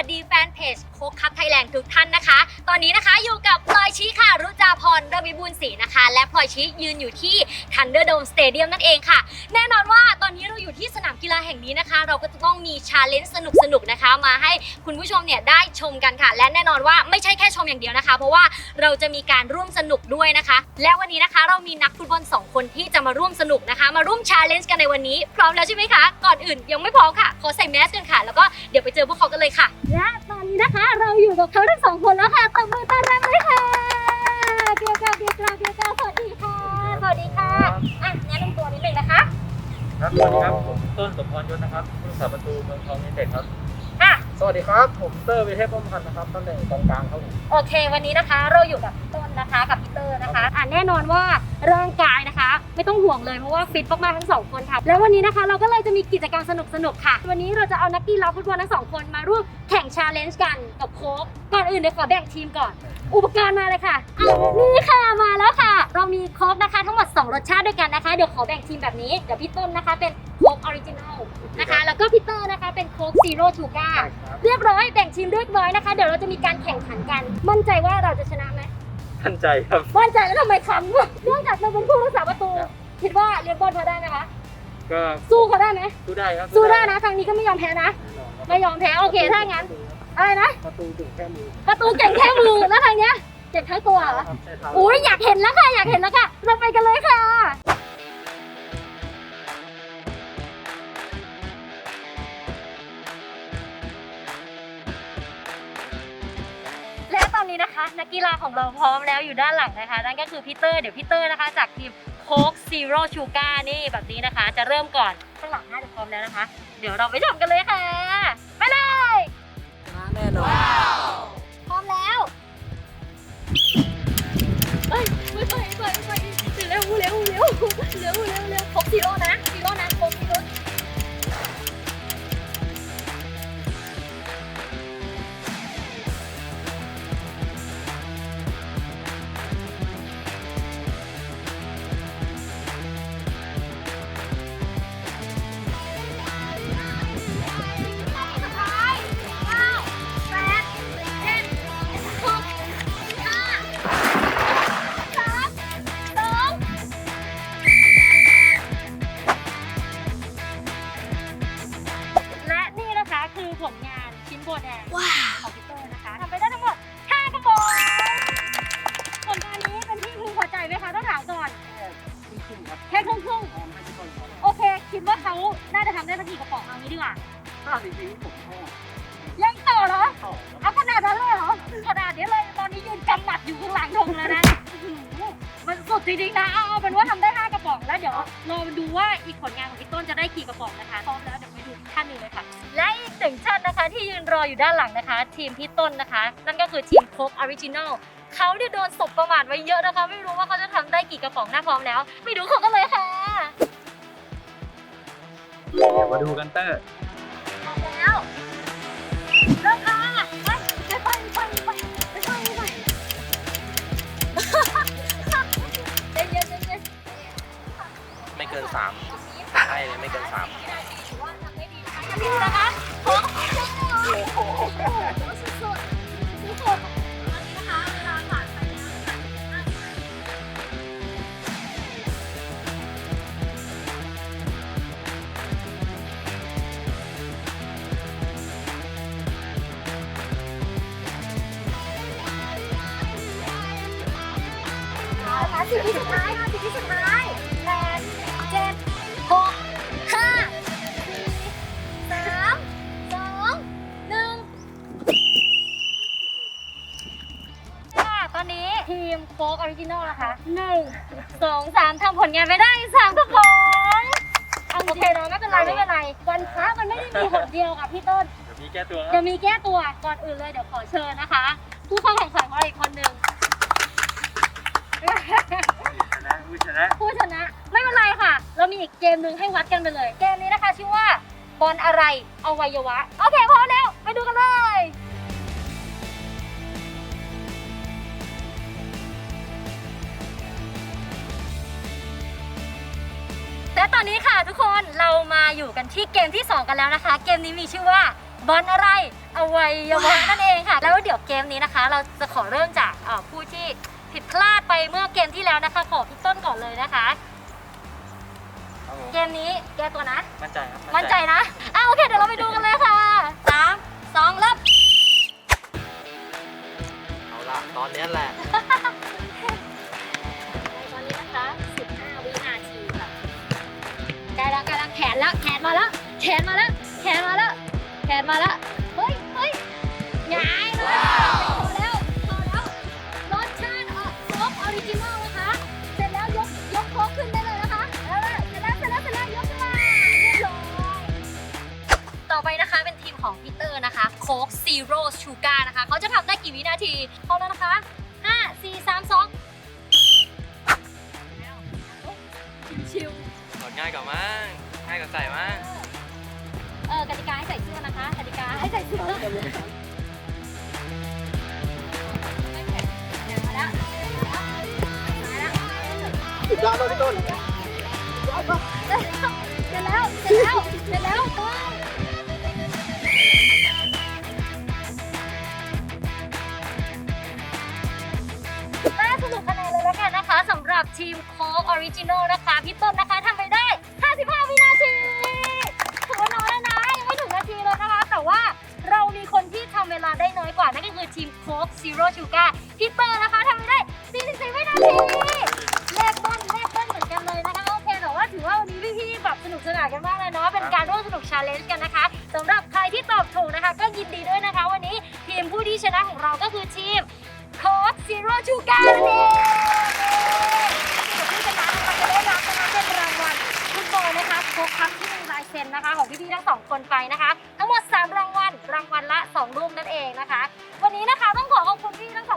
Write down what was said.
วัสดีแฟนเพจโคกคัพไทยแลนด์ทุกท่านนะคะ ตอนนี้นะคะอยู่กับพลอยชีค่ะ รุจาพรระวิบูลศรีนะคะ และพลอยชียืนอยู่ที่ Thunderdome Stadium นั่นเองค่ะ แน่นอนว่าตอนนี้เราอยู่ที่สนามกีฬาแห่งนี้นะคะ เราก็จะต้องมีชาเลนจ์สนุกๆนะคะ มาให้คุณผู้ชมเนี่ยได้ชมกันค่ะ และแน่นอนว่าไม่ใช่แค่ชมอย่างเดียวนะคะ เพราะว่าเราจะมีการร่วมสนุกด้วยนะคะ และวันนี้นะคะเรามีนักฟุตบอลสองคนที่จะมาร่วมสนุกนะคะ มาร่วมชาเลนจ์กันในวันนี้พร้อมแล้วใช่ไหมคะก่อนอื่นยังไม่พร้อมค่ะขอใส่แมสกันค่ะ แล้วก็เดี๋ยวไปเจอพวกเขากันเลยค่ะและตอนนี้นะคะเราอยู่กับเขาทั้งสองคนแล้วค่ะตบมือต้อนรับเลยค่ะเกียวกาเกียวกาเกียวกาสวัสดีค่ะ สวัสดีค่ะอะแนะนำตัวนิดนึงนะคะ ครับสวัสดีครับผมต้นสมพรยศนะครับผู้รักษาประตูเมืองทองยูไนเต็ดครับอะ สวัสดีครับ ผมเตอร์วิเทพป้อมพันธ์นะครับตำแหน่งกองกลางครับผมโอเค วันนี้นะคะเราอยู่กับพี่ต้นนะคะกับพี่เตอร์นะคะอะแน่นอนว่าร่างกายนะคะ ไม่ต้องห่วงเลยเพราะว่าฟิตมากๆทั้งสองคนค่ะแล้ววันนี้นะคะ เราก็เลยจะมีกิจกรรมสนุกๆค่ะ วันนี้เราจะเอานักกีฬาฟุตบอลทั้งสองคนมาร่วมแข่งชาเลนจ์กันกับโค้กก่อนอื่นเดี๋ยวขอแบ่งทีมก่อน อุปกรณ์มาเลยค่ะอะ นี่ค่ะมาแล้วค่ะ เรามีโค้กนะคะทั้งหมด 2 รสชาติด้วยกันนะคะ เดี๋ยวขอแบ่งทีมแบบนี้ เดี๋ยวพี่ต้นนะคะเป็นโค้กออริจินอลนะคะ แล้วก็พี่เตอร์นะคะเป็นโค้กซีโร่ชูการ์เรียบร้อยแบ่งทีมเรียบร้อยนะคะ เดี๋ยวเราจะมีการแข่งขันกัน มั่นใจว่าเราจะชนะไหมท่านใจครับ มั่นใจแล้วทำไมคำวะเนื่องจากเราเป็นผู้รักษาประตู คิดว่าเลียนบอลพอได้ไหมคะ ก็สู้เขาได้ไหมสู้ได้ครับสู้ได้นะทางนี้ก็ไม่ยอมแพ้นะ ไม่ยอมแพ้โอเคถ้างั้นอะไรนะประตูถึงแค่มือประตูเก่งแค่มือแล้วทางเนี้ยเจ็บทั้งตัวเหรอครับใช่ครับอุ้ยอยากเห็นแล้วค่ะอยากเห็นแล้วค่ะเราไปกันเลยค่ะและ กกีฬาของเราพร้อมแล้วอยู่ด้านหลังนะคะ นั่นก็คือพีเตอร์เดี๋ยวพีเตอร์นะคะ จากทีมโค้กซีโร่ชูการ์นี่แบบนี้นะคะ จะเริ่มก่อนข้างหลังน่าจะพร้อมแล้วนะคะ เดี๋ยวเราไปชมกันเลยค่ะไปเลยแน่นอนพร้อมแล้วเอ้ยไม่ไปไม่ไปไม่ไปเร็วเร็วเร็วเร็วเร็วเร็วเร็ว จริงๆนะเอาเอาเป็นว่าทำได้ 5 กระป๋องแล้วเดี๋ยวรอดูว่าอีกผลงานของพี่ต้นจะได้กี่กระป๋องนะคะพร้อมแล้วเดี๋ยวไปดูท่านหนึ่งเลยค่ะ และอีกหนึ่งท่านนะคะที่ยืนรออยู่ด้านหลังนะคะ ทีมพี่ต้นนะคะ นั่นก็คือทีมโคกออริจินอลเขาเนี่ยโดนสบประมาทไว้เยอะนะคะ ไม่รู้ว่าเขาจะทำได้กี่กระป๋องหน้าพร้อมแล้วไปดูเขากันเลยค่ะมาดูกันเตอร์ พร้อมแล้ว สิบวิสุดท้ายค่ะสิบวิสุดท้ายแปดเจ็ดหกห้าสี่สามสองหนึ่งค่ะตอนนี้ทีมโฟกออริจินอลนะคะหนึ่งสองสามทำผลงานไปได้สามกระป๋องเอาโอเคเนาะไม่เป็นไรไม่เป็นไรวันพระมันไม่ได้มีหนเดียวค่ะพี่ต้น เดี๋ยวมีแก้ตัวคเดี๋รัยบวมีแก้ตัวก่อนอื่นเลยเดี๋ยวขอเชิญนะคะ ผู้เข้าแข่งขันของเราอีกคนหนึ่ง ชนะผู้ชนะผู้ชนะ ไม่เป็นไรค่ะ เรามีอีกเกมหนึ่งให้วัดกันไปเลย เกมนี้นะคะชื่อว่าบอลอะไรอวัยวะ โอเคพร้อมแล้ว ไปดูกันเลย และตอนนี้ค่ะทุกคนเรามาอยู่กันที่เกมที่ 2 กันแล้วนะคะ เกมนี้มีชื่อว่าบอลอะไรอวัยวะนั่นเองค่ะ แล้วเดี๋ยวเกมนี้นะคะ เราจะขอเริ่มจากเอ่อผู้ที่ ผิดพลาดไปเมื่อเกมที่แล้วนะคะ ขอพี่ต้นก่อนเลยนะคะ ครับผมเกมนี้แกตัวนะ มั่นใจครับมั่นใจนะอะโอเค เดี๋ยวเราไปดูกันเลยค่ะสามสองเริ่มเอาละตอนเนี้ยแหละ ตอนนี้นะคะ15วินาทีค่ะใกล้แล้วใกล้แล้วแขนแล้วแขนมาแล้วแขนมาแล้วแขนมาแล้วแขนมาแล้ว ชูการ์นะคะ เขาจะทำได้กี่วินาทีพร้อมแล้วนะคะห้าสี่สามสองชิวถอดง่ายกว่ามั้งง่ายกว่าใส่มั้งๆเออกติกาให้ใส่เสื้อนะคะกติกาให้ใส่เสื้อมาแล้วมาแล้วสุดยอดเลยพี่ต้น เสร็จแล้วเสร็จแล้วเสร็จแล้วไปแทีมโค้กออริจินอลนะคะ พี่ต้นนะคะทำไปได้ 55 วินาทีถือว่าน้อยแล้วนะ ยังไม่ถึงนาทีเลยนะคะ แต่ว่าเรามีคนที่ทำเวลาได้น้อยกว่า นั่นก็คือทีมโค้กซีโร่ชูการ์พี่เตอร์นะคะทำไปได้ 44 วินาทีเลขเบิ้ลเลขเบิ้ลเหมือนกันเลยนะคะ โอเคแต่ว่าถือว่าวันนี้พี่ๆแบบสนุกสนานกันมากเลยเนาะ เป็นการร่วมสนุกชาเลนจ์กันนะคะสำหรับใครที่ตอบถูกนะคะ ก็ยินดีด้วยนะคะ วันนี้ทีมผู้ที่ชนะของเราก็คือทีมโค้กซีโร่ชูการ์นั่นเอง 10%นะคะของพี่ๆทั้งสองคนไปนะคะ ทั้งหมด 3 รางวัลรางวัลละ2ลูกนั่นเองนะคะ วันนี้นะคะต้องขอขอบคุณพี่ทั้ง